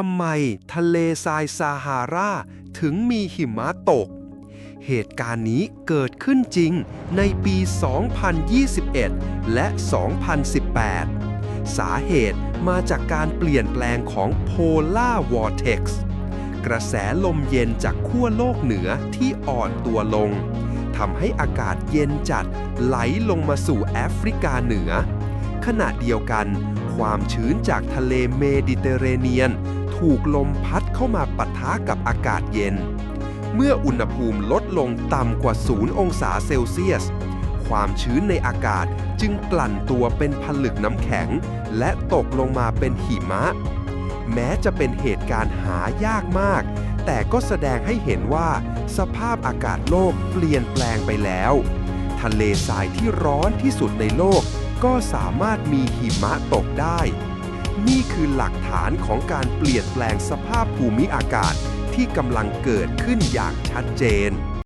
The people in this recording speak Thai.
ทำไมทะเลทรายซาฮาราถึงมีหิมะตก เหตุการณ์นี้เกิดขึ้นจริงในปี 2021 และ 2018 สาเหตุมาจากการเปลี่ยนแปลงของ Polar Vortex กระแสลมเย็นจากขั้วโลกเหนือที่อ่อนตัวลงทำให้อากาศเย็นจัดไหลลงมาสู่แอฟริกาเหนือ ขณะเดียวกัน ความชื้นจากทะเลเมดิเตอร์เรเนียน ถูกลมพัดเข้ามาปะทะกับอากาศเย็น เมื่ออุณหภูมิลดลงต่ำกว่า 0 องศาเซลเซียส ความชื้นในอากาศจึงกลั่นตัวเป็นผลึกน้ำแข็ง และตกลงมาเป็นหิมะ แม้จะเป็นเหตุการณ์หายากมาก แต่ก็แสดงให้เห็นว่า สภาพอากาศโลกเปลี่ยนแปลงไปแล้ว ทะเลทรายที่ร้อนที่สุดในโลกก็สามารถมีหิมะตกได้ นี่คือหลักฐานของการเปลี่ยนแปลงสภาพภูมิอากาศที่กำลังเกิดขึ้นอย่างชัดเจน